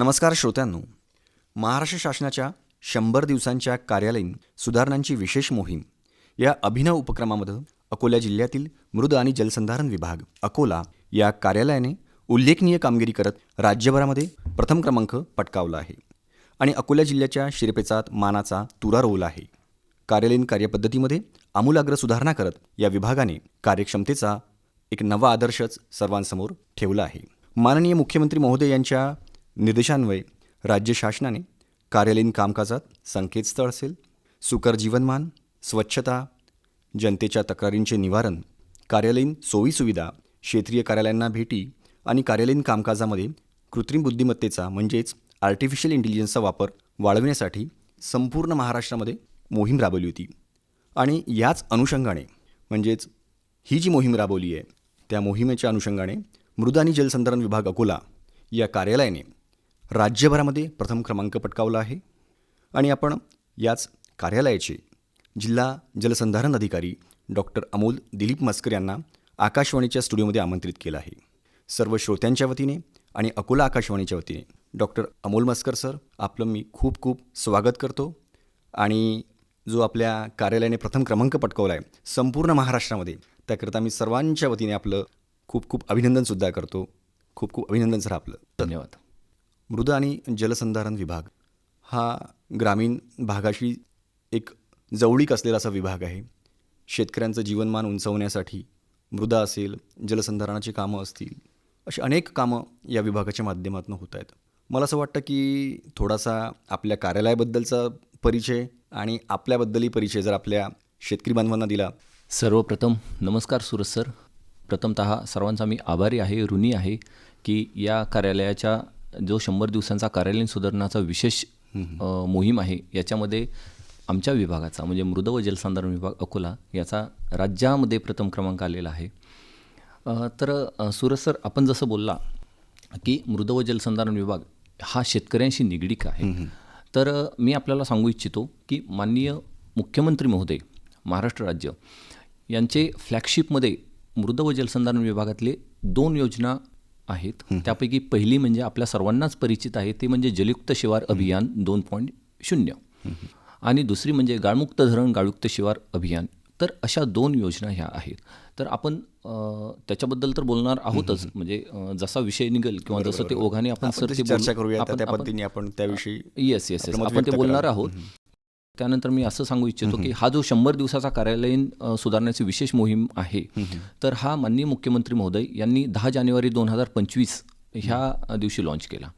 नमस्कार श्रोत्यांनो. महाराष्ट्र शासनाच्या शंभर दिवसांच्या कार्यालयीन सुधारणांची विशेष मोहीम या अभिनव उपक्रमामध्ये अकोला जिल्ह्यातील मृद आणि जलसंधारण विभाग अकोला या कार्यालयाने उल्लेखनीय कामगिरी करत राज्यभरामध्ये प्रथम क्रमांक पटकावला आहे आणि अकोला जिल्ह्याच्या शिरपेचात मानाचा तुरा रोवला आहे. कार्यालयीन कार्यपद्धतीमध्ये आमूलाग्र सुधारणा करत या विभागाने कार्यक्षमतेचा एक नवा आदर्शच सर्वांसमोर ठेवला आहे. माननीय मुख्यमंत्री महोदय यांच्या निर्देशान्वये राज्य शासनाने कार्यालयीन कामकाजात संकेतस्थळ असेल सुकर जीवनमान स्वच्छता जनतेच्या तक्रारींचे निवारण कार्यालयीन सोयीसुविधा क्षेत्रीय कार्यालयांना भेटी आणि कार्यालयीन कामकाजामध्ये कृत्रिम बुद्धिमत्तेचा म्हणजेच आर्टिफिशियल इंटेलिजन्सचा वापर वाढविण्यासाठी संपूर्ण महाराष्ट्रामध्ये मोहीम राबवली होती. आणि याच अनुषंगाने म्हणजेच ही जी मोहीम राबवली आहे त्या मोहिमेच्या अनुषंगाने मृद आणि जलसंधारण विभाग अकोला या कार्यालयाने राज्यभरामध्ये प्रथम क्रमांक पटकावला आहे आणि आपण याच कार्यालयाचे जिल्हा जलसंधारण अधिकारी डॉक्टर अमोल दिलीप मस्कर यांना आकाशवाणीच्या स्टुडिओमध्ये आमंत्रित केलं आहे. सर्व श्रोत्यांच्या वतीने आणि अकोला आकाशवाणीच्या वतीने डॉक्टर अमोल मस्कर सर आपलं मी खूप खूप स्वागत करतो आणि जो आपल्या कार्यालयाने प्रथम क्रमांक पटकावला आहे संपूर्ण महाराष्ट्रामध्ये त्याकरता मी सर्वांच्या वतीने आपलं खूप खूप अभिनंदनसुद्धा करतो. खूप खूप अभिनंदन सर आपलं. धन्यवाद. मृद आणि जलसंधारण विभाग. हा ग्रामीण भागाशी एक जवळीक असलेला असा विभाग आहे. शेतकऱ्यांचं जीवनमान उंचवण्यासाठी मृदा असेल जलसंधारणाची कामं असतील अशी अनेक कामं या विभागाच्या माध्यमातून होत आहेत. मला असं वाटतं की थोडासा आपल्या कार्यालयाबद्दलचा परिचय आणि आपल्याबद्दलही परिचय जर आपल्या शेतकरी बांधवांना दिला. सर्वप्रथम नमस्कार सुरज सर. प्रथमत सर्वांचा मी आभारी आहे ऋणी आहे की या कार्यालयाच्या जो शंभर दिवसांचा कार्यालयीन सुधारणाचा विशेष मोहीम आहे याच्यामध्ये आमच्या विभागाचा म्हणजे मृद व जलसंधारण विभाग अकोला याचा राज्यामध्ये प्रथम क्रमांक आलेला आहे. तर सूरज सर आपण जसं बोलला की मृद व जलसंधारण विभाग हा शेतकऱ्यांशी निगडीक आहे. तर मी आपल्याला सांगू इच्छितो की माननीय मुख्यमंत्री महोदय महाराष्ट्र राज्य यांचे फ्लॅगशिपमध्ये मृद व जलसंधारण विभागातले दोन योजना आहेत. त्यापैकी पहिली म्हणजे आपल्या सर्वांनाच परिचित आहे ते म्हणजे जलयुक्त शिवार अभियान दोन पॉईंट शून्य. आणि दुसरी म्हणजे गाळमुक्त धरण गाळयुक्त शिवार अभियान. तर अशा दोन योजना ह्या आहेत. तर आपण त्याच्याबद्दल तर बोलणार आहोतच. म्हणजे जसा विषय निघेल किंवा जसं ते ओघाने आपण सर चर्चा करूया आपण- त्या आपण- पद्धतीने आपण त्याविषयी येस येस येस आपण ते बोलणार. आहोत. त्यानंतर मी असं सांगू इच्छितो की हा जो शंभर दिवसाचा कार्यालयीन सुधारण्याची विशेष मोहीम आहे तर हा माननीय मुख्यमंत्री महोदय यांनी दहा जानेवारी दोन हजार पंचवीस ह्या दिवशी लॉन्च केला.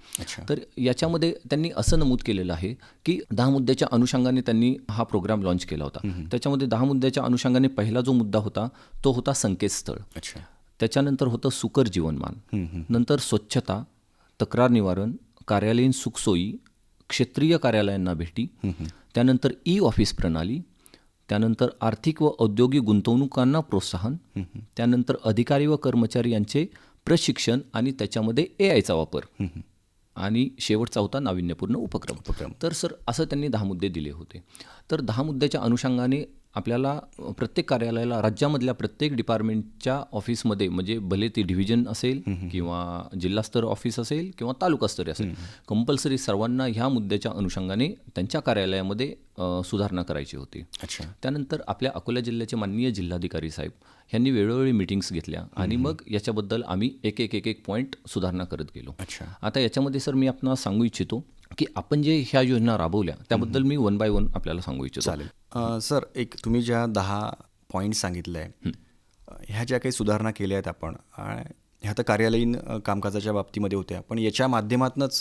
तर याच्यामध्ये त्यांनी असं नमूद केलेलं आहे की दहा मुद्द्याच्या अनुषंगाने त्यांनी हा प्रोग्राम लॉन्च केला होता. त्याच्यामध्ये दहा मुद्द्याच्या अनुषंगाने पहिला जो मुद्दा होता तो होता संकेतस्थळ. अच्छा. त्याच्यानंतर होतं सुकर जीवनमान. नंतर स्वच्छता तक्रार निवारण कार्यालयीन सुखसोयी क्षेत्रीय कार्यालयांना भेटी. त्यानंतर ई ऑफिस प्रणाली त्यानंतर आर्थिक व औद्योगिक गुंतवणुकांना प्रोत्साहन त्यानंतर अधिकारी व कर्मचारी यांचे प्रशिक्षण आणि त्याच्यामध्ये ए आयचा वापर आणि शेवटचा होता नाविन्यपूर्ण उपक्रम. उपक्रम. तर सर असं त्यांनी दहा मुद्दे दिले होते. तर दहा मुद्द्याच्या अनुषंगाने आपल्याला प्रत्येक कार्यालयाला राज्यामधल्या प्रत्येक डिपार्टमेंटच्या ऑफिसमध्ये म्हणजे भले ते डिव्हिजन असेल किंवा जिल्हास्तर ऑफिस असेल किंवा तालुकास्तरी असेल कंपल्सरी सर्वांना ह्या मुद्द्याच्या अनुषंगाने त्यांच्या कार्यालयामध्ये सुधारणा करायची होती. अच्छा. त्यानंतर आपल्या अकोला जिल्ह्याचे माननीय जिल्हाधिकारी साहेब यांनी वेळोवेळी मिटिंग्स घेतल्या आणि मग याच्याबद्दल आम्ही एक एक एक एक पॉईंट सुधारणा करत गेलो. अच्छा. आता याच्यामध्ये सर मी आपणाला सांगू इच्छितो की आपण जे ह्या योजना राबवल्या त्याबद्दल मी वन बाय वन आपल्याला सांगू इच्छितो. चालेल. सर एक तुम्ही ज्या दहा पॉईंट सांगितलं आहे ह्या ज्या काही सुधारणा केल्या आहेत आपण ह्या तर कार्यालयीन कामकाजाच्या बाबतीमध्ये होत्या पण याच्या माध्यमातूनच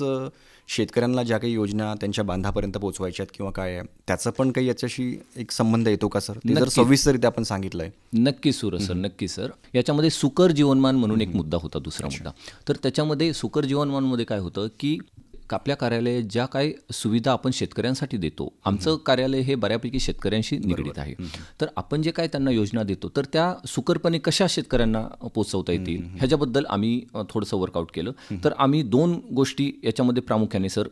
शेतकऱ्यांना ज्या काही योजना त्यांच्या बांधापर्यंत पोहोचवायच्या आहेत किंवा काय आहे त्याचा पण काही याच्याशी एक संबंध येतो का सर? ते जर. सविस्तरित्या आपण सांगितलं आहे नक्की सुर सर नक्की सर. याच्यामध्ये सुकर जीवनमान म्हणून एक मुद्दा होता दुसरा मुद्दा. तर त्याच्यामध्ये सुकर जीवनमानमध्ये काय होतं की आपल्या कार्यालयात ज्या काही सुविधा आपण शेतकऱ्यांसाठी देतो आमचं कार्यालय हे बऱ्यापैकी शेतकऱ्यांशी निगडीत आहे. तर आपण जे काय त्यांना योजना देतो तर त्या सुकरपणे कशा शेतकऱ्यांना पोचवता येतील ह्याच्याबद्दल आम्ही थोडंसं वर्कआउट केलं. तर आम्ही दोन गोष्टी याच्यामध्ये प्रामुख्याने सर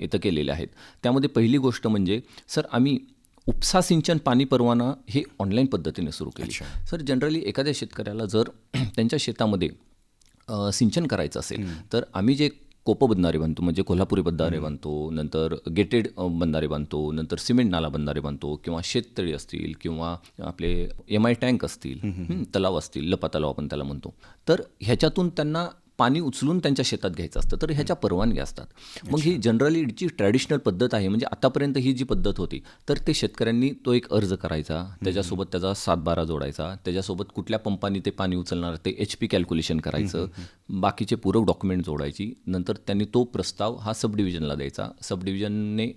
इथं केलेल्या आहेत. त्यामध्ये पहिली गोष्ट म्हणजे सर आम्ही उपसा सिंचन पाणी परवाना हे ऑनलाईन पद्धतीने सुरू केली. सर जनरली एखाद्या शेतकऱ्याला जर त्यांच्या शेतामध्ये सिंचन करायचं असेल तर आम्ही जे कोपं बंधारे बांधतो म्हणजे कोल्हापुरी बंधारे बांधतो नंतर गेटेड बंधारे बांधतो नंतर सिमेंट नाला बंधारे बांधतो किंवा शेततळी असतील किंवा आपले एम आय टँक असतील तलाव असतील लपा तलाव आपण त्याला म्हणतो. तर ह्याच्यातून त्यांना पाणी उचलून त्यांच्या शेतात घ्यायचं असतं तर ह्याच्या परवानग्या असतात. मग ही जनरली जी ट्रॅडिशनल पद्धत आहे म्हणजे आतापर्यंत ही जी पद्धत होती तर ते शेतकऱ्यांनी तो एक अर्ज करायचा त्याच्यासोबत त्याचा सातबारा जोडायचा त्याच्यासोबत कुठल्या पंपाने ते पाणी उचलणार ते एच पी कॅल्क्युलेशन करायचं बाकीचे पूरक डॉक्युमेंट जोडायची नंतर त्यांनी तो प्रस्ताव हा सब डिव्हिजनला द्यायचा. सब डिव्हिजनने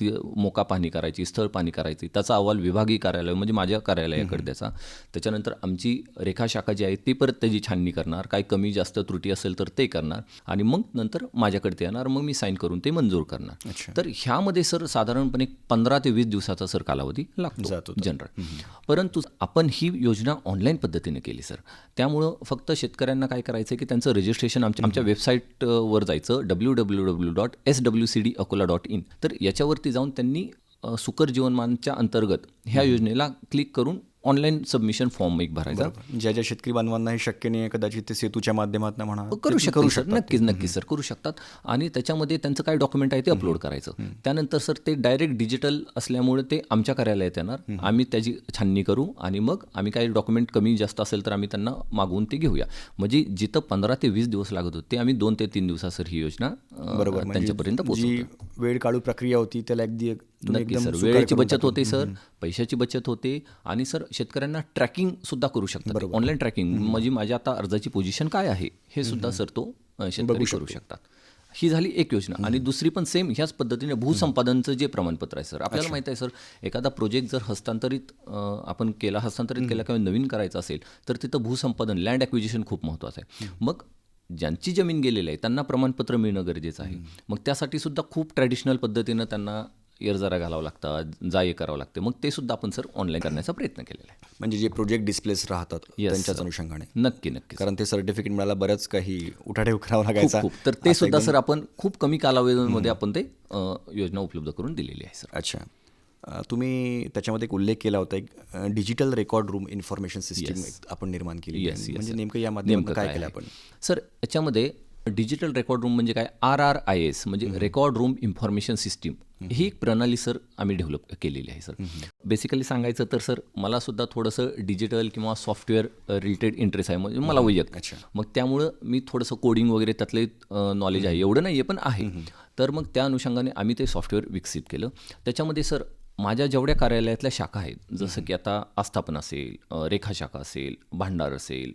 ती मोका पाहणी करायची स्थळ पाहणी करायची त्याचा अहवाल विभागीय कार्यालय म्हणजे माझ्या कार्यालयाकडे द्यायचा. त्याच्यानंतर आमची रेखाशाखा जी आहे ती परत त्याची छाननी करणार. काय कमी जास्त त्रुटी असेल तर ते करणार. आणि मग नंतर माझ्याकडे ते येणार मग मी साईन करून ते मंजूर करणार. तर ह्यामध्ये सर साधारणपणे पंधरा ते वीस दिवसाचा सर कालावधी लागतो जातो जनरल परंतु आपण ही योजना ऑनलाईन पद्धतीने केली सर. त्यामुळं फक्त शेतकऱ्यांना काय करायचं की त्यांचं रजिस्ट्रेशन आमच्या आमच्या वेबसाईटवर जायचं W W W dot S W C D Akola dot in तर याच्यावरती जाऊन त्यांनी सुकर जीवनमानच्या अंतर्गत ह्या योजनेला क्लिक करून ऑनलाईन सबमिशन फॉर्म एक भरायचा. ज्या ज्या शेतकरी बांधवांना हे शक्य नाही आहे कदाचित ते सेतूच्या माध्यमातून म्हणा करू शकतात सर नक्कीच नक्कीच सर करू शकतात. आणि त्याच्यामध्ये त्यांचं काय डॉक्युमेंट आहे ते अपलोड करायचं. त्यानंतर सर ते डायरेक्ट डिजिटल असल्यामुळे ते आमच्या कार्यालयात येणार. आम्ही त्याची छाननी करू आणि मग आम्ही काही डॉक्युमेंट कमी जास्त असेल तर आम्ही त्यांना मागवून ते घेऊया. म्हणजे जिथं पंधरा ते वीस दिवस लागत होते ते आम्ही दोन ते तीन दिवसात सर ही योजना बरोबर. म्हणजे त्यांच्यापर्यंत पोहोचवतो जी वेळ काढू प्रक्रिया होती त्याला अगदी नक्की सर. वेळेची बचत होते सर. पैशाची बचत होते आणि सर शेतकऱ्यांना ट्रॅकिंग सुद्धा करू शकतात. ऑनलाईन ट्रॅकिंग म्हणजे माझ्या आता अर्जाची पोझिशन काय आहे हे सुद्धा सर तो शेतकरी करू शकतात. ही झाली एक योजना आणि दुसरी पण सेम ह्याच पद्धतीने भूसंपादनचं जे प्रमाणपत्र आहे सर. आपल्याला माहिती आहे सर एखादा प्रोजेक्ट जर हस्तांतरित आपण केला हस्तांतरित केला किंवा नवीन करायचा असेल तर तिथं भूसंपादन लँड ॲक्विजिशन खूप महत्त्वाचं आहे. मग ज्यांची जमीन गेलेली आहे त्यांना प्रमाणपत्र मिळणं गरजेचं आहे. मग त्यासाठी सुद्धा खूप ट्रॅडिशनल पद्धतीनं त्यांना एरजारा घालावं लागतात जाये करावं लागते. मग ते सुद्धा आपण सर ऑनलाईन करण्याचा प्रयत्न केलेला आहे. म्हणजे जे प्रोजेक्ट डिस्प्लेस राहतात त्यांच्याच. अनुषंगाने. नक्की नक्की कारण ते सर्टिफिकेट मिळायला बऱ्याच काही उठाठेव करावा लागायचा. तर ते सुद्धा सर आपण खूप कमी कालावधीमध्ये आपण ते योजना उपलब्ध करून दिलेली आहे सर. अच्छा. तुम्ही त्याच्यामध्ये एक उल्लेख केला होता एक digital record room information system आपण निर्माण केली म्हणजे. नेमकं या माध्यमातून काय केलं? आपण? सर याच्यामध्ये डिजिटल रेकॉर्ड रूम म्हणजे काय? आर आर आय एस म्हणजे रेकॉर्ड रूम इन्फॉर्मेशन सिस्टीम. ही एक प्रणाली सर आम्ही डेव्हलप केलेली आहे सर. बेसिकली सांगायचं तर सर मला सुद्धा थोडंसं डिजिटल किंवा सॉफ्टवेअर रिलेटेड इंटरेस्ट आहे. म्हणजे मला वैयक्तिक. मग त्यामुळं मी थोडंसं कोडिंग वगैरे त्यातले नॉलेज आहे. एवढं नाही आहे पण आहे. तर मग त्या अनुषंगाने आम्ही ते सॉफ्टवेअर विकसित केलं. त्याच्यामध्ये सर माझ्या जेवढ्या कार्यालयातल्या शाखा आहेत जसं की आता आस्थापन असेल अ, रेखा शाखा असेल भांडार असेल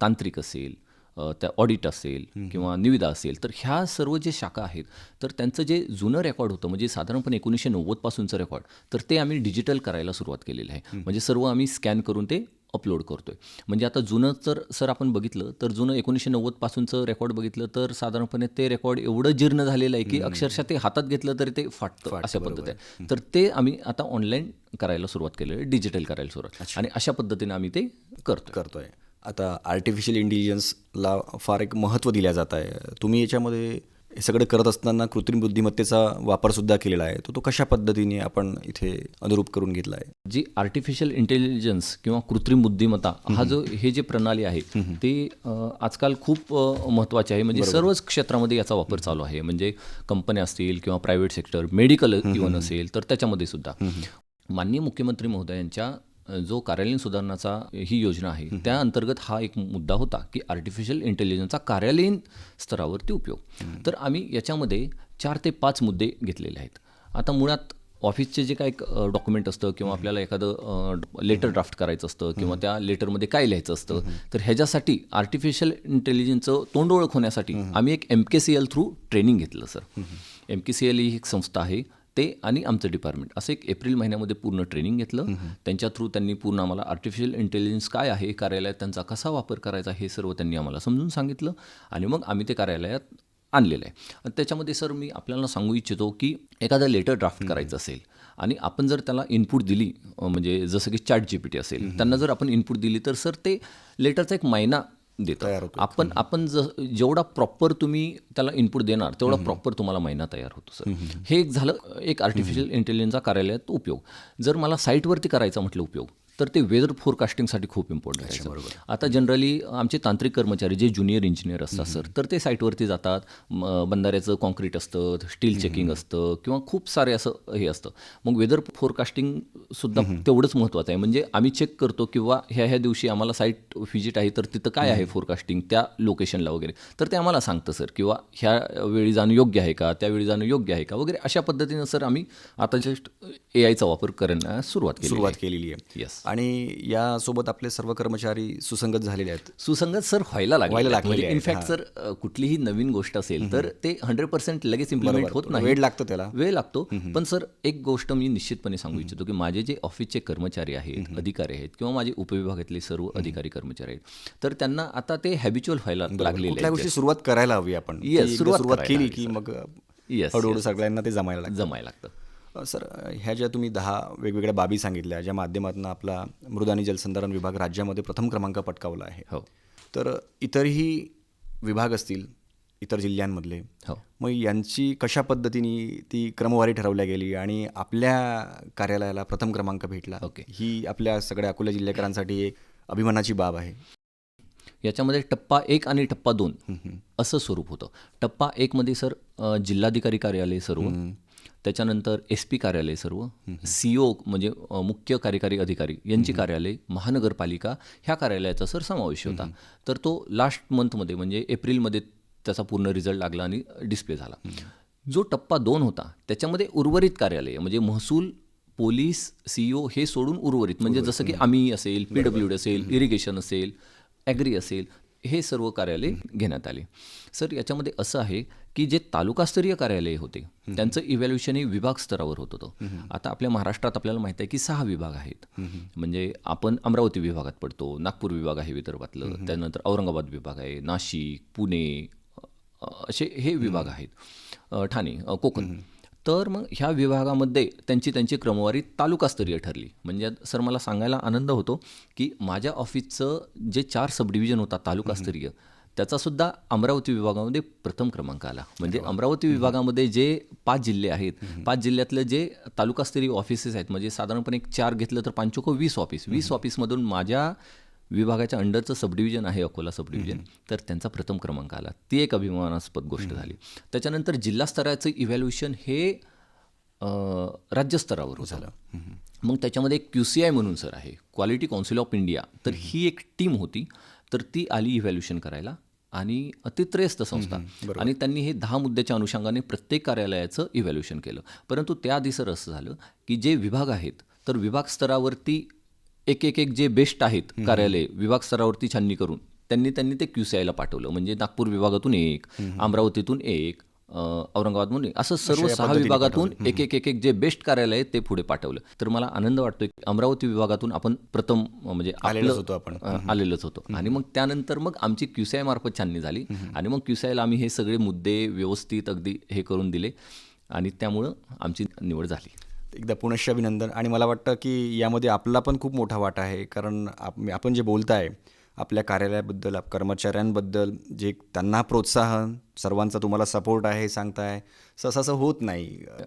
तांत्रिक असेल त्या ऑडिट असेल किंवा निविदा असेल तर ह्या सर्व जे शाखा आहेत तर त्यांचं जे जुनं रेकॉर्ड होतं म्हणजे साधारणपणे एकोणीसशे नव्वदपासूनचं रेकॉर्ड तर ते आम्ही डिजिटल करायला सुरुवात केलेलं आहे. म्हणजे सर्व आम्ही स्कॅन करून ते अपलोड करतोय. म्हणजे आता जुनं जर सर आपण बघितलं तर जुनं एकोणीसशे नव्वदपासूनचं रेकॉर्ड बघितलं तर साधारणपणे ते रेकॉर्ड एवढं जीर्ण झालेलं आहे की अक्षरशः ते हातात घेतलं तरी ते फाटतं अशा पद्धती आहे. तर ते आम्ही आता ऑनलाईन करायला सुरुवात केलेली आहे डिजिटल करायला सुरुवात. आणि अशा पद्धतीने आम्ही ते करतो करतोय. आता आर्टिफिशियल इंटेलिजन्सला फार एक महत्त्व दिल्या जात आहे. तुम्ही याच्यामध्ये हे सगळं करत असताना कृत्रिम बुद्धिमत्तेचा वापर सुद्धा केलेला आहे. तो तो कशा पद्धतीने आपण इथे अनुरूप करून घेतला आहे? जी आर्टिफिशियल इंटेलिजन्स किंवा कृत्रिम बुद्धिमत्ता हा जो हे जे प्रणाली आहे ते आजकाल खूप महत्त्वाचे आहे. म्हणजे सर्वच क्षेत्रामध्ये याचा वापर चालू आहे. म्हणजे कंपन्या असतील किंवा प्रायव्हेट सेक्टर मेडिकल इव्हन असेल तर त्याच्यामध्ये सुद्धा. माननीय मुख्यमंत्री महोदयांच्या जो कार्यालयीन सुधारणाचा ही योजना आहे त्या अंतर्गत हा एक मुद्दा होता की आर्टिफिशियल इंटेलिजन्सचा कार्यालयीन स्तरावरती उपयोग. तर आम्ही याच्यामध्ये चार ते पाच मुद्दे घेतलेले आहेत. आता मुळात ऑफिसचे जे काय डॉक्युमेंट असतं किंवा आपल्याला एखादं लेटर ड्राफ्ट करायचं असतं किंवा त्या लेटरमध्ये काय लिहायचं असतं तर ह्याच्यासाठी आर्टिफिशियल इंटेलिजन्सचं तोंड ओळख होण्यासाठी आम्ही एक M K C L through training घेतलं sir M K C L ही एक संस्था आहे. ते आणि आमचं डिपार्टमेंट असं एक एप्रिल महिन्यामध्ये पूर्ण ट्रेनिंग घेतलं. त्यांच्या थ्रू त्यांनी पूर्ण आम्हाला आर्टिफिशियल इंटेलिजन्स काय आहे कार्यालयात त्यांचा कसा वापर करायचा हे सर्व त्यांनी आम्हाला समजून सांगितलं आणि मग आम्ही ते कार्यालयात आणलेलं आहे. आणि त्याच्यामध्ये सर मी आपल्याला सांगू इच्छितो की एखादं लेटर ड्राफ्ट करायचं असेल आणि आपण जर त्याला इनपुट दिली म्हणजे जसं की चॅट जी पी टी असेल त्यांना जर आपण इनपुट दिली तर सर ते लेटरचा एक महिना देतं तयार होतो. आपण आपण ज जेवढा प्रॉपर तुम्ही त्याला इनपुट देणार तेवढा प्रॉपर तुम्हाला महिना तयार होतो सर हे एक झालं एक आर्टिफिशियल इंटेलिजन्सचा कार्यालयात उपयोग. जर मला साईटवरती करायचा म्हटलं उपयोग तर ते वेदर फोरकास्टिंगसाठी खूप इम्पॉर्टंट आहे सर. आता जनरली आमचे तांत्रिक कर्मचारी जे ज्युनियर इंजिनियर असतात सर तर ते साईटवरती जातात. बंधाऱ्याचं कॉन्क्रीट असतं स्टील चेकिंग असतं किंवा खूप सारे असं हे असतं. मग वेदर फोरकास्टिंग सुद्धा तेवढंच महत्त्वाचं आहे. म्हणजे आम्ही चेक करतो किंवा ह्या ह्या दिवशी आम्हाला साईट व्हिजिट आहे तर तिथं काय आहे फोरकास्टिंग त्या लोकेशनला वगैरे. तर ते आम्हाला सांगतं सर किंवा ह्या वेळी जाणं योग्य आहे का? त्यावेळी जाणं योग्य आहे का? वगैरे अशा पद्धतीनं सर आम्ही आता जस्ट ए आयचा वापर करण्यास सुरुवात केली सुरुवात केलेली आहे. Yes. आणि यासोबत आपले सर्व कर्मचारी सुसंगत झालेले आहेत. सुसंगत सर व्हायला लागले व्हायला आहेत, इनफॅक्ट सर कुठलीही नवीन गोष्ट असेल तर ते हंड्रेड पर्सेंट लगेच इम्प्लिमेंट होत नाही. वेळ लागतो त्याला. वेळ लागतो. पण सर एक गोष्ट मी निश्चितपणे सांगू इच्छितो की माझे जे ऑफिसचे कर्मचारी आहेत अधिकारी आहेत किंवा माझे उपविभागातले सर्व अधिकारी कर्मचारी आहेत तर त्यांना आता ते हॅबिच्युअल व्हायला लागलेले कुठल्या आहेत. गोष्टी सुरुवात करायला हवी आपण? सुरुवात केली की. मग Yes, हळूहळू सगळ्यांना ते जमायला लागतं. जमायला लागतं. सर ह्या ज्या तुम्ही दहा वेगवेगळ्या बाबी सांगितल्या ज्या माध्यमातून आपला मृद आणि जलसंधारण विभाग राज्यामध्ये प्रथम क्रमांक पटकावला आहे हो. तर इतरही विभाग असतील इतर जिल्ह्यांमधले हो. मग यांची कशा पद्धतीने ती क्रमवारी ठरवल्या गेली आणि आपल्या कार्यालयाला प्रथम क्रमांक भेटला ओके. ही आपल्या सगळ्या अकोला जिल्हेकरांसाठी एक अभिमानाची बाब आहे? याच्यामध्ये टप्पा एक आणि टप्पा दोन असं स्वरूप होतं. टप्पा एकमध्ये सर जिल्हाधिकारी कार्यालय सर्व त्याच्यानंतर एस पी कार्यालय सर्व सी ओ म्हणजे अ, मुख्य कार्यकारी अधिकारी यांची कार्यालय महानगरपालिका ह्या कार्यालयाचा सर समावेश होता. तर तो लास्ट मंथमध्ये म्हणजे एप्रिलमध्ये त्याचा पूर्ण रिझल्ट लागला आणि डिस्प्ले झाला. जो टप्पा दोन होता त्याच्यामध्ये उर्वरित कार्यालय म्हणजे महसूल पोलीस सीईओ हे सोडून उर्वरित. म्हणजे जसं की आम्ही असेल पी डब्ल्यू डी असेल इरिगेशन असेल ॲग्री असेल हे सर्व कार्यालय घेण्यात आले. सर याच्यामध्ये असं आहे की जे तालुकास्तरीय कार्यालय होते त्यांचं इव्हॅल्युएशन हे विभाग स्तरावर होत होतं. आता आपल्या महाराष्ट्रात आपल्याला माहिती आहे की सहा विभाग आहेत. म्हणजे आपण अमरावती विभागात पडतो नागपूर विभाग आहे विदर्भातलं त्यानंतर औरंगाबाद विभाग आहे नाशिक पुणे असे हे विभाग आहेत. ठाणे कोकण. तर मग ह्या विभागामध्ये त्यांची त्यांची क्रमवारी तालुकास्तरीय ठरली. म्हणजे सर मला सांगायला आनंद होतो की माझ्या ऑफिसचं जे चार सब डिव्हिजन होता तालुकास्तरीय त्याचा सुद्धा अमरावती विभागामध्ये प्रथम क्रमांक आला. म्हणजे अमरावती विभागामध्ये जे पाच जिल्हे आहेत पाच जिल्ह्यातले जे तालुकास्तरीय ऑफिसेस आहेत म्हणजे साधारणपणे एक चार घेतलं तर पांचोको वीस ऑफिस वीस ऑफिसमधून माझ्या विभागाच्या अंडरचं सब डिव्हिजन आहे अकोला सब डिव्हिजन तर त्यांचा प्रथम क्रमांक आला. ती एक अभिमानास्पद गोष्ट झाली. त्याच्यानंतर जिल्हा स्तराचं इव्हॅल्युएशन हे राज्यस्तरावर झालं. मग त्याच्यामध्ये एक क्यू सी आय म्हणून सर आहे क्वालिटी काउन्सिल ऑफ इंडिया तर ही एक टीम होती. तर ती आली इव्हॅल्युएशन करायला. आणि ती त्रयस्थ संस्था आणि त्यांनी हे दहा मुद्द्याच्या अनुषंगाने प्रत्येक कार्यालयाचं इव्हॅल्युएशन केलं. परंतु त्याआधी सर असं झालं की जे विभाग आहेत तर विभाग स्तरावरती एक एक एक जे बेस्ट आहेत कार्यालय विभाग स्तरावरती छाननी करून त्यांनी त्यांनी ते क्यू सी आयला पाठवलं. म्हणजे नागपूर विभागातून एक अमरावतीतून एक औरंगाबादमधून असं सर्व सहा विभागातून एक एक एक एक जे बेस्ट कार्यालय आहे ते पुढे पाठवलं. तर मला आनंद वाटतोय की अमरावती विभागातून आपण प्रथम म्हणजे आलेलोच होतो आपण. आलेलोच होतो. आणि मग त्यानंतर मग आमची क्युसाय मार्फत छाननी झाली. आणि मग क्युसायला आम्ही हे सगळे मुद्दे व्यवस्थित अगदी हे करून दिले. आणि त्यामुळं आमची निवड झाली. एकदा पुनश्च अभिनंदन. आणि मला वाटतं की यामध्ये आपला पण खूप मोठा वाटा आहे. कारण आप आपण जे बोलताय आपल्या कार्यालयाबद्दल आप- कर्मचाऱ्यांबद्दल जे त्यांना प्रोत्साहन सर्वांचा तुम्हाला सपोर्ट आहे सांगताय असं असं होत नाही.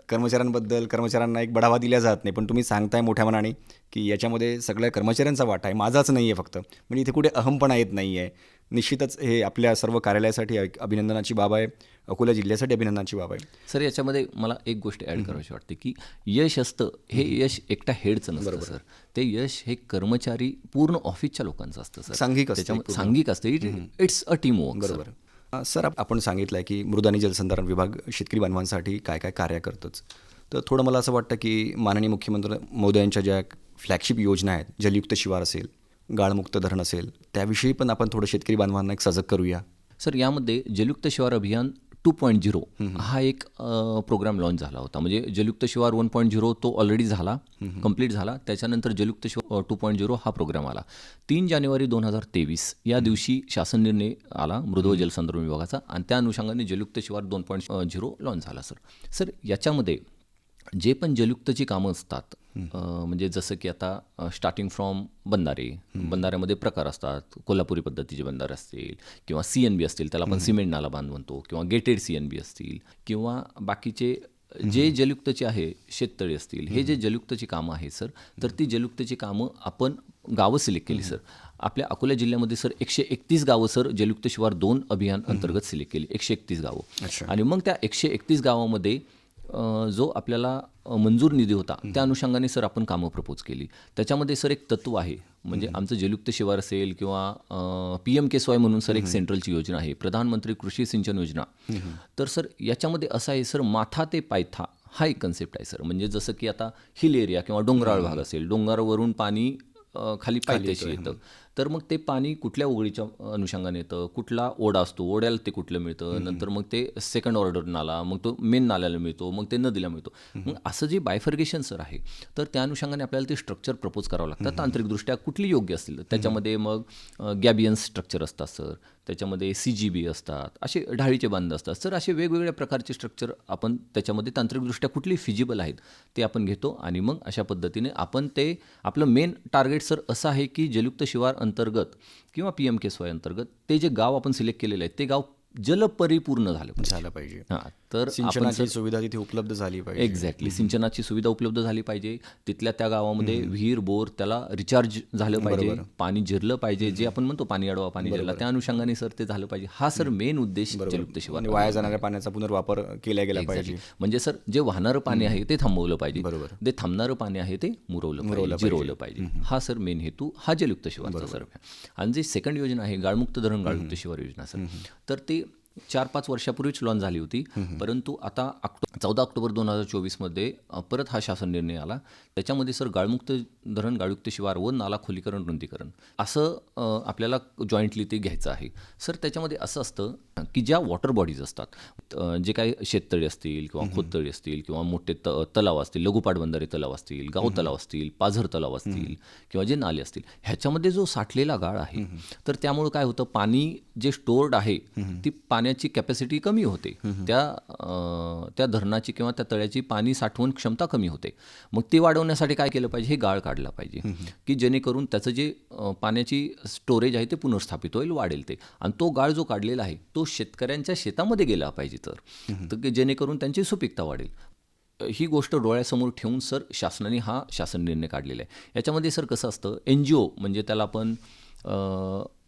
कर्मचाऱ्यांबद्दल कर्मचाऱ्यांना एक बढावा दिला जात नाही पण तुम्ही सांगताय मोठ्या मनाने की याच्यामध्ये सगळ्या कर्मचाऱ्यांचा वाटा आहे माझाच नाही आहे फक्त. म्हणजे इथे कुठे अहमपणा येत नाही आहे निश्चितच हे आपल्या सर्व कार्यालयासाठी अभिनंदनाची बाब आहे. अकोला जिल्ह्यासाठी अभिनंदनाची बाब आहे. सर याच्यामध्ये मला एक गोष्ट ॲड करावीशी वाटते की यश असतं हे यश एकटा हेडचं नसतं सर. ते यश हे कर्मचारी पूर्ण ऑफिसच्या लोकांचं असतं सर. सांघिक असतं सांघिक असतं. It it's a team work बरोबर. सर आप- आपण सांगितलं आहे की मृद आणि जलसंधारण विभाग शेतकरी बांधवांसाठी काय काय कार्य करतोच. तर थोडं मला असं वाटतं की माननीय मुख्यमंत्री मोदयांच्या ज्या फ्लॅगशिप योजना आहेत जलयुक्त शिवार असेल गाळमुक्त धरण असेल त्याविषयी पण आपण थोडं शेतकरी बांधवांना एक सजग करूया. सर यामध्ये जलयुक्त शिवार अभियान टू पॉईंट झिरो हा एक प्रोग्राम लॉन्च झाला होता. म्हणजे जलयुक्त शिवार वन पॉईंट झिरो तो ऑलरेडी झाला कंप्लीट झाला. त्याच्यानंतर जलयुक्त शिवार टू पॉईंट झिरो हा प्रोग्राम आला. तीन जानेवारी दोन हजार तेवीस या दिवशी शासन निर्णय आला मृद व जलसंधारण विभागाचा. आणि त्या अनुषंगाने जलयुक्त शिवार दोन पॉईंट झिरो लॉन्च झाला सर. सर याच्यामध्ये जे पण जलयुक्तची कामं असतात म्हणजे जसं की आता स्टार्टिंग फ्रॉम बंधारे. बंधाऱ्यामध्ये प्रकार असतात. कोल्हापुरी पद्धतीचे बंधारे असतील किंवा सी एन बी असतील त्याला आपण सिमेंट नाला बांध म्हणतो किंवा गेटेड सी एन बी असतील किंवा बाकीचे जे जलयुक्तचे आहे शेततळी असतील हे जे जलयुक्तची कामं आहे सर तर ती जलयुक्तची कामं आपण गावं सिलेक्ट केली सर. आपल्या अकोला जिल्ह्यामध्ये सर एकशे एकतीस गावं सर जलयुक्त शिवार दोन अभियान अंतर्गत सिलेक्ट केली. एकशे एकतीस गावं. आणि मग त्या एकशे एकतीस गावामध्ये जो आपल्याला मंजूर निधी होता त्या अनुषंगाने सर आपण कामं प्रपोज केली. त्याच्यामध्ये सर एक तत्व आहे म्हणजे आमचं जलयुक्त शिवार असेल किंवा पी एम के स्वाय म्हणून सर एक सेंट्रलची योजना आहे प्रधानमंत्री कृषी सिंचन योजना. तर सर याच्यामध्ये असं आहे सर माथा ते पायथा हा एक कन्सेप्ट आहे सर. म्हणजे जसं की आता हिल एरिया किंवा डोंगराळ भाग असेल डोंगरावरून पाणी खाली पायथ्याशी येतं. तर मग ते पाणी कुठल्या ओळीच्या अनुषंगाने येतं? कुठला ओढा असतो? ओढ्याला ते कुठलं मिळतं? नंतर मग ते सेकंड ऑर्डर नाला मग तो मेन नाल्याला मिळतो मग ते नदीला मिळतो. मग असं जे बायफर्गेशन सर आहे तर त्या अनुषंगाने आपल्याला ते स्ट्रक्चर प्रपोज करावं लागतं. तांत्रिकदृष्ट्या कुठली योग्य असतील त्याच्यामध्ये मग गॅबियन स्ट्रक्चर असतात सर त्याच्यामध्ये सी जी बी असतात असे ढाळीचे बांध असतात सर असे वेगवेगळ्या प्रकारचे स्ट्रक्चर आपण त्याच्यामध्ये तांत्रिकदृष्ट्या कुठली फिजिबल आहेत ते आपण घेतो आणि मग अशा पद्धतीने आपण ते आपलं मेन टार्गेट सर असं आहे की जलयुक्त शिवार अंतर्गत किंवा पी एम के स्वाय अंतर्गत ते जे गाव आपण सिलेक्ट केलेलं आहे ते गाव जलपरिपूर्ण झालं. झालं पाहिजे हां तर सिंचनाची सुविधा तिथे उपलब्ध झाली पाहिजे. एक्झॅक्टली सिंचनाची सुविधा उपलब्ध झाली पाहिजे. तिथल्या त्या गावामध्ये विहीर बोर त्याला रिचार्ज झालं पाहिजे. पाणी जिरलं पाहिजे. जे आपण म्हणतो पाणी अडवा पाणी जिरला त्या अनुषंगाने सर ते झालं पाहिजे. हा सर मेन उद्देश जलयुक्त शिवार आणि वाया जाणाऱ्या पाण्याचा पुनर्वापर केला गेला पाहिजे. म्हणजे सर जे वाहणारं पाणी आहे ते थांबवलं पाहिजे. जे थांबणारं पाणी आहे ते मुरवलं पाहिजे जिरवलं पाहिजे. हा सर मेन हेतू हा जलयुक्त शिवारचा सर. आणि जी सेकंड योजना आहे गाळमुक्त धरण गाळमुक्त शिवार योजना सर. तर ते चार पाच वर्षापूर्वीच लॉन्च झाली होती. परंतु आता ऑक्टो चौदा ऑक्टोबर दोन हजार चोवीसमध्ये परत हा शासन निर्णय आला. त्याच्यामध्ये सर गाळमुक्त धरण गाळयुक्त शिवार व नाला खोलीकरण रुंदीकरण असं आपल्याला जॉईंटली ते घ्यायचं आहे. सर त्याच्यामध्ये असं असतं की ज्या वॉटर बॉडीज असतात. जे काही शेततळी असतील किंवा खोदतळी असतील किंवा मोठे त तलाव असतील लघुपाट बंधारे तलाव असतील गाव तलाव असतील पाझर तलाव असतील किंवा जे नाले असतील ह्याच्यामध्ये जो साठलेला गाळ आहे तर त्यामुळे काय होतं पाणी जे स्टोर्ड आहे ती पाण्याची कॅपॅसिटी कमी होते. त्या त्या धरणाची किंवा त्या तळ्याची पाणी साठवण क्षमता कमी होते. मग ती वाढवण्यासाठी काय केलं पाहिजे हे गाळ काढला पाहिजे. की जेणेकरून त्याचं जे पाण्याची स्टोरेज आहे ते पुनर्स्थापित होईल वाढेल ते. आणि तो गाळ जो काढलेला आहे तो शेतकऱ्यांच्या शेतामध्ये गेला पाहिजे तर. जेणेकरून त्यांची सुपीकता वाढेल. ही गोष्ट डोळ्यासमोर ठेवून सर शासनाने हा शासन निर्णय काढलेला आहे. याच्यामध्ये सर कसं असतं एन जी ओ म्हणजे त्याला आपण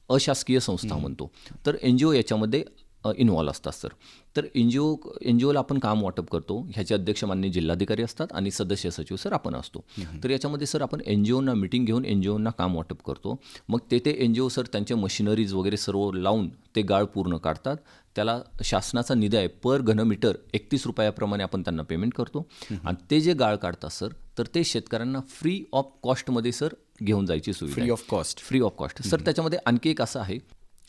अशासकीय संस्था म्हणतो. तर एन जी ओ याच्यामध्ये इन्व्हॉल्व असतात सर. तर N G O N G ओला आपण काम वाटप करतो. ह्याचे अध्यक्ष मान्य जिल्हाधिकारी असतात आणि सदस्य सचिव सर आपण असतो. तर याच्यामध्ये सर आपण एन जी ओना मिटिंग घेऊन एन जी ओना काम वाटप करतो. मग ते ते एन जी ओ सर त्यांच्या मशिनरीज वगैरे सर्व लावून ते गाळ पूर्ण काढतात. त्याला शासनाचा निधी आहे पर घनमीटर एकतीस रुपयाप्रमाणे आपण त्यांना पेमेंट करतो. आणि ते जे गाळ काढतात सर तर ते शेतकऱ्यांना फ्री ऑफ कॉस्टमध्ये सर घेऊन जायची सुविधा free. Of cost free of cost sir त्याच्यामध्ये आणखी एक असं आहे.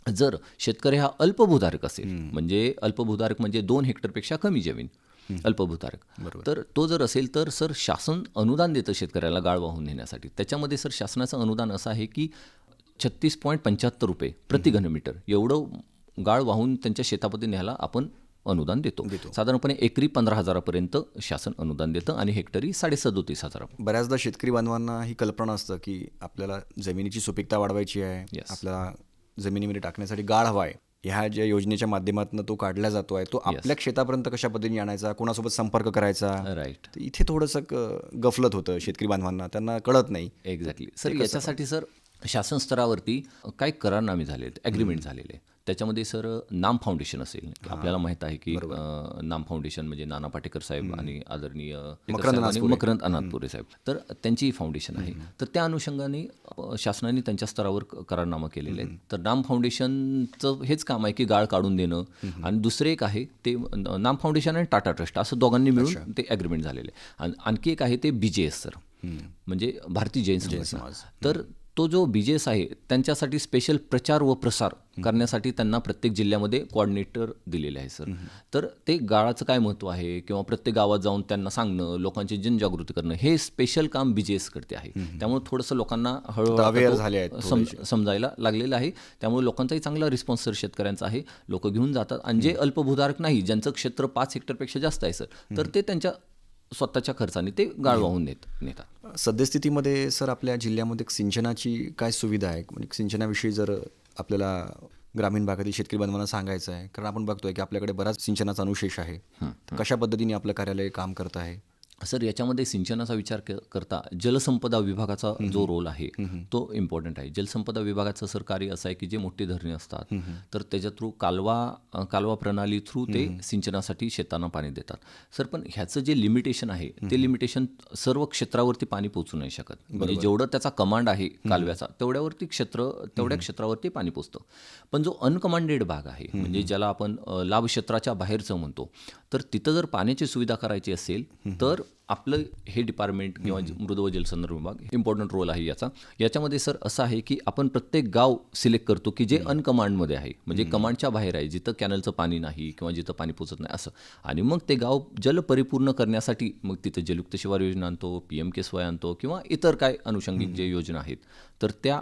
जर शेतकरी हा अल्पभूधारक असेल म्हणजे अल्पभूधारक म्हणजे दोन हेक्टरपेक्षा कमी जमीन अल्पभूधारक. तर तो जर असेल तर सर शासन अनुदान देतं शेतकऱ्याला गाळ वाहून नेण्यासाठी. त्याच्यामध्ये सर शासनाचं अनुदान असं आहे की छत्तीस पॉईंट पंच्याहत्तर रुपये प्रति घनमीटर एवढं गाळ वाहून त्यांच्या शेतामध्ये न्यायला आपण अनुदान देतो. साधारणपणे एकरी पंधरा हजारापर्यंत शासन अनुदान देतं आणि हेक्टरी साडेसदोतीस हजार. बऱ्याचदा शेतकरी बांधवांना ही कल्पना असतं की आपल्याला जमिनीची सुपीकता वाढवायची आहे. आपल्याला जमिनीमध्ये टाकण्यासाठी गाळ हवा आहे. ह्या ज्या योजनेच्या माध्यमातून तो काढला जातो आहे तो आपल्या क्षेत्रापर्यंत कशा पद्धतीने आणायचा कोणासोबत संपर्क करायचा? राईट इथे थोडंसं गफलत होतं शेतकरी बांधवांना त्यांना कळत नाही. एक्झॅक्टली सर याच्यासाठी सर शासन स्तरावरती काही करारनामे झाले आहेत ॲग्रीमेंट झालेले. त्याच्यामध्ये सर नाम फाउंडेशन असेल. आपल्याला माहीत आहे की नाम फाउंडेशन म्हणजे नाना पाटेकर साहेब आणि आदरणीय मकरंद अनाथपुरे साहेब तर त्यांची फाउंडेशन आहे. तर त्या अनुषंगाने शासनाने त्यांच्या स्तरावर करारनामा केलेले आहेत. तर नाम फाउंडेशनचं हेच काम आहे की गाळ काढून देणं. आणि दुसरे एक आहे ते नाम फाउंडेशन आणि टाटा ट्रस्ट असं दोघांनी मिळून ते ॲग्रीमेंट झालेले आहे. आणि आणखी एक आहे ते बी जे एस सर म्हणजे भारतीय जैन समाज. तर तो जो बी जे एस आहे त्यांच्यासाठी स्पेशल प्रचार व प्रसार करण्यासाठी त्यांना प्रत्येक जिल्ह्यामध्ये कोऑर्डिनेटर दिलेले आहे सर तर ते गाळाचं काय महत्त्व आहे किंवा प्रत्येक गावात जाऊन त्यांना सांगणं लोकांची जनजागृती करणं हे स्पेशल काम बी जे एस करते आहे. त्यामुळे थोडंसं लोकांना हळूहळू समजायला लागलेलं आहे. त्यामुळे लोकांचाही चांगला रिस्पॉन्स सर शेतकऱ्यांचा आहे. लोक घेऊन जातात. आणि जे अल्पभूधारक नाही ज्यांचं क्षेत्र पाच हेक्टरपेक्षा जास्त आहे सर तर ते त्यांच्या स्वतःच्या खर्चाने ते गाळ वाहून नेत नेतात. सद्यस्थितीमध्ये सर आपल्या जिल्ह्यामध्ये सिंचनाची काय सुविधा आहे? म्हणजे सिंचनाविषयी जर आपल्याला ग्रामीण भागातील शेतकरी बांधवांना सांगायचं आहे कारण आपण बघतोय की आपल्याकडे बराच सिंचनाचा अनुशेष आहे. कशा पद्धतीने आपलं कार्यालय काम करत आहे? सर याच्यामध्ये सिंचनाचा विचार करता जलसंपदा विभागाचा जो रोल आहे तो इम्पॉर्टंट आहे. जलसंपदा विभागाचं सर कार्य असं आहे की जे मोठी धरणे असतात. तर त्याच्या थ्रू कालवा कालवा प्रणाली थ्रू ते सिंचनासाठी शेतांना पाणी देतात. सर पण ह्याचं जे लिमिटेशन आहे ते लिमिटेशन सर्व क्षेत्रावरती पाणी पोचू नाही शकत. म्हणजे जेवढं त्याचा कमांड आहे कालव्याचा तेवढ्यावरती क्षेत्र तेवढ्या क्षेत्रावरती पाणी पोचतं पण जो अनकमांडेड भाग आहे म्हणजे ज्याला आपण लाभ क्षेत्राच्या बाहेरचं म्हणतो तर तिथं जर पाण्याची सुविधा करायची असेल तर आपलं हे डिपार्टमेंट किंवा मृद व जलसंधारण विभाग इम्पॉर्टंट रोल आहे याचा. याच्यामध्ये सर असं आहे की आपण प्रत्येक गाव सिलेक्ट करतो की जे अनकमांडमध्ये आहे. म्हणजे कमांडच्या बाहेर आहे जिथं कॅनलचं पाणी नाही किंवा जिथं पाणी पोचत नाही असं. आणि मग ते गाव जल परिपूर्ण करण्यासाठी मग तिथं जलयुक्त शिवार योजना आणतो पी एम के स्वय आणतो किंवा इतर काय अनुषंगिक जे योजना आहेत तर त्या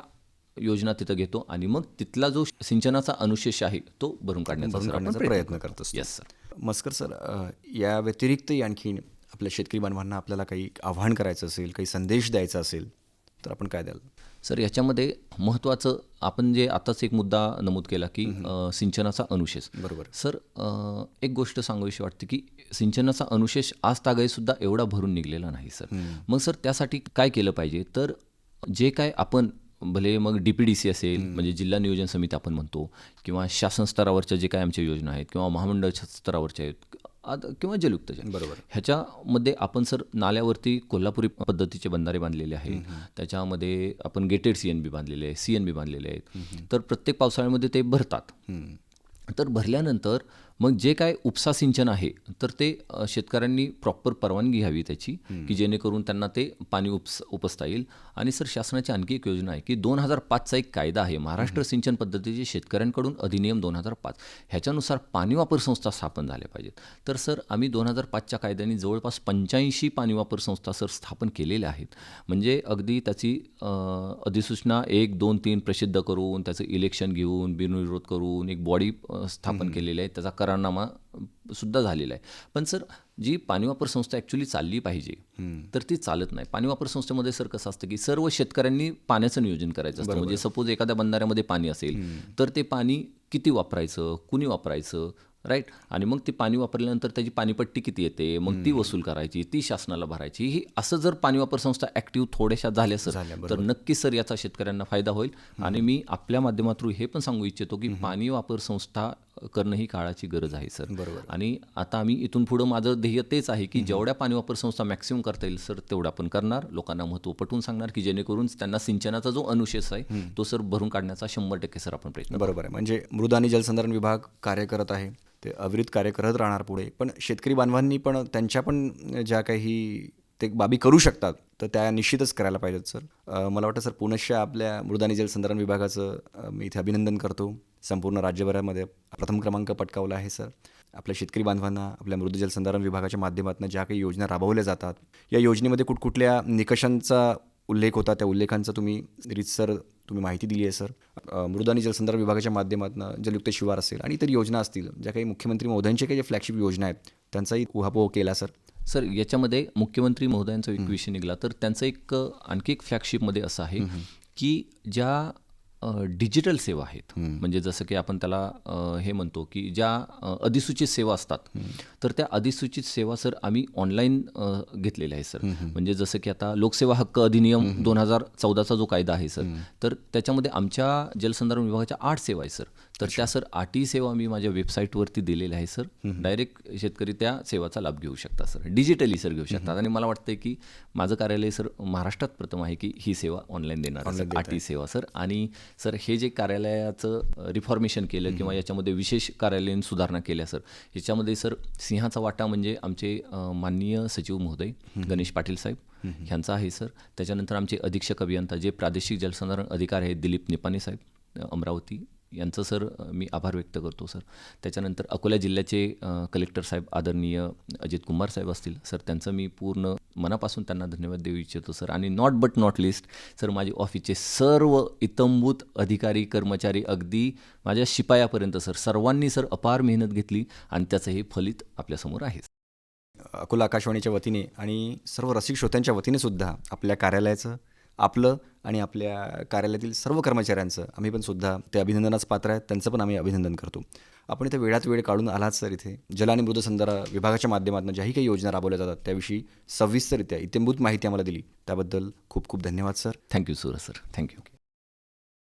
योजना तिथं घेतो आणि मग तिथला जो सिंचनाचा अनुशेष आहे तो भरून काढण्याचा प्रयत्न करत. येस सर मस्कर सर या व्यतिरिक्तही आणखी आपल्या शेतकरी बांधवांना आपल्याला काही आव्हान करायचं असेल काही संदेश द्यायचा असेल तर आपण काय द्याल? सर याच्यामध्ये महत्त्वाचं आपण जे आताच एक मुद्दा नमूद केला की सिंचनाचा अनुशेष. बरोबर. सर एक गोष्ट सांगावीशी वाटते की सिंचनाचा अनुशेष आज तागाईसुद्धा एवढा भरून निघलेला नाही सर. मग सर त्यासाठी काय केलं पाहिजे? तर जे काय आपण भले मग डी पी डी सी असेल म्हणजे जिल्हा नियोजन समिती आपण म्हणतो किंवा शासन स्तरावरच्या जे काय आमच्या योजना आहेत किंवा महामंडळ स्तरावरच्या आहेत आद- किंवा जलयुक्तच्या. बरोबर. ह्याच्यामध्ये आपण सर नाल्यावरती कोल्हापुरी पद्धतीचे बंधारे बांधलेले आहेत. त्याच्यामध्ये आपण गेटेड सी एन बी बांधलेले आहे सी एन बी बांधलेले आहेत. तर प्रत्येक पावसाळ्यामध्ये ते भरतात. तर भरल्यानंतर मग जे काय उपसा सिंचन आहे तर ते शेतकऱ्यांनी प्रॉपर परवानगी घ्यावी त्याची की जेणेकरून त्यांना ते पाणी उपस उपसता येईल. आणि सर शासनाची आणखी एक योजना आहे की दोन हजार पाचचा एक कायदा आहे. महाराष्ट्र सिंचन पद्धतीचे शेतकऱ्यांकडून अधिनियम दोन हजार पाच ह्याच्यानुसार पाणी वापर संस्था स्थापन झाल्या पाहिजेत. तर सर आम्ही दोन हजार पाचच्या कायद्याने जवळपास पंच्याऐंशी पाणी वापर संस्था सर स्थापन केलेल्या आहेत. म्हणजे अगदी त्याची अधिसूचना एक दोन तीन प्रसिद्ध करून त्याचं इलेक्शन घेऊन बिनविरोध करून एक बॉडी स्थापन केलेली आहे. त्याचा करारनामा सुद्धा झालेला आहे. पण सर जी पाणी वापर संस्था ॲक्च्युली चालली पाहिजे तर ती चालत नाही. पाणी वापर संस्थेमध्ये सर कसं असतं की सर्व शेतकऱ्यांनी पाण्याचं नियोजन करायचं असतं. म्हणजे सपोज एखाद्या बंधाऱ्यामध्ये पाणी असेल तर ते पाणी किती वापरायचं कुणी वापरायचं राईट आणि मग ती पाणी वापरल्यानंतर त्याची पाणीपट्टी किती येते मग ती वसूल करायची ती शासनाला भरायची. ही असं जर पाणी वापर संस्था ॲक्टिव्ह थोड्याशा झाल्या सर तर नक्कीच सर याचा शेतकऱ्यांना फायदा होईल. आणि मी आपल्या माध्यमातून हे पण सांगू इच्छितो की पाणी वापर संस्था करणं ही काळाची गरज आहे सर. बरोबर. आणि आता आम्ही इथून पुढं माझं ध्येय तेच आहे की जेवढ्या पाणी वापर संस्था मॅक्सिमम करता येईल सर तेवढा आपण करणार. लोकांना महत्त्व पटवून सांगणार की जेणेकरून त्यांना सिंचनाचा जो अनुशेष आहे तो सर भरून काढण्याचा शंभर टक्के सर आपण प्रयत्न बरोबर आहे. म्हणजे मृद आणि जलसंधारण विभाग कार्य करत आहे. ते अविरत कार्य करत राहणार पुढे. पण शेतकरी बांधवांनी पण त्यांच्या पण ज्या काही ते बाबी करू शकतात तर त्या निश्चितच करायला पाहिजेत सर. मला वाटतं सर पुनश्च आपल्या मृदानी आणि जलसंधारण विभागाचं मी इथे अभिनंदन करतो. संपूर्ण राज्यभरामध्ये प्रथम क्रमांक पटकावला आहे सर. आपल्या शेतकरी बांधवांना आपल्या मृद जलसंधारण विभागाच्या माध्यमातून ज्या काही योजना राबवल्या जातात या योजनेमध्ये कुठकुठल्या निकषांचा उल्लेख होता? त्या उल्लेखांचा तुम्ही रीतसर तुम्ही माहिती दिली आहे सर. मृदानी आणि जलसंधारण विभागाच्या माध्यमातून जलयुक्त शिवार असेल आणि इतर योजना असतील ज्या काही मुख्यमंत्री महोदयांच्या काही ज्या फ्लॅगशिप योजना आहेत त्यांचाही उहापोह केला सर. सर याच्यामध्ये मुख्यमंत्री महोदयांचा एक विषय निघाला. तर त्यांचं एक आणखी एक फ्लॅगशिपमध्ये असं आहे की ज्या डिजिटल सेवा आहेत. म्हणजे जसं की आपण त्याला हे म्हणतो की ज्या अधिसूचित सेवा असतात तर त्या अधिसूचित सेवा सर आम्ही ऑनलाईन घेतलेल्या आहे सर. म्हणजे जसं की आता लोकसेवा हक्क अधिनियम दोन हजार चौदाचा जो कायदा आहे सर तर त्याच्यामध्ये आमच्या जलसंधारण विभागाच्या आठ सेवा आहे सर. तर त्या सर आठही सेवा मी माझ्या वेबसाईटवरती दिलेल्या आहे सर. डायरेक्ट शेतकरी त्या सेवाचा लाभ घेऊ शकतात सर. डिजिटली सर घेऊ शकतात. आणि मला वाटतं की माझं कार्यालय सर महाराष्ट्रात प्रथम आहे की ही सेवा ऑनलाईन देणार. आठही सेवा सर. आणि सर हे जे कार्यालयाचं रिफॉर्मेशन केलं किंवा याच्यामध्ये विशेष कार्यालयीन सुधारणा केल्या सर याच्यामध्ये सर सिंहाचा वाटा म्हणजे आमचे माननीय सचिव महोदय गणेश पाटील साहेब ह्यांचा आहे सर. त्याच्यानंतर आमचे अधीक्षक अभियंता जे प्रादेशिक जलसंधारण अधिकारी आहेत दिलीप निपाणे साहेब अमरावती यांचं सर मी आभार व्यक्त करतो सर. त्याच्यानंतर अकोला जिल्ह्याचे कलेक्टर साहेब आदरणीय अजित कुमार साहेब असतील सर त्यांचं मी पूर्ण मनापासून त्यांना धन्यवाद देऊ इच्छितो सर. आणि not but not least sir माझे ऑफिसचे सर्व इतंभूत अधिकारी कर्मचारी अगदी माझ्या शिपायापर्यंत सर. सर्वांनी सर अपार मेहनत घेतली आणि त्याचं हे फलित आपल्यासमोर आहे. अकोला आकाशवाणीच्या वतीने आणि सर्व रसिक श्रोत्यांच्या वतीने सुद्धा आपल्या कार्यालयाचं आपलं आणि आपल्या कार्यालयातील सर्व कर्मचाऱ्यांचं. आम्ही पण सुद्धा ते अभिनंदनाच पात्र आहेत. त्यांचं पण आम्ही अभिनंदन करतो. आपण इथे वेळात वेळ काढून आलात सर इथे. जल आणि मृदसंधार विभागाच्या माध्यमातून ज्याही काही योजना राबवल्या जातात त्याविषयी सविस्तररित्या इत्यंभूत माहिती आम्हाला दिली. त्याबद्दल खूप खूप धन्यवाद सर. थँक्यू सुर सर थँक्यू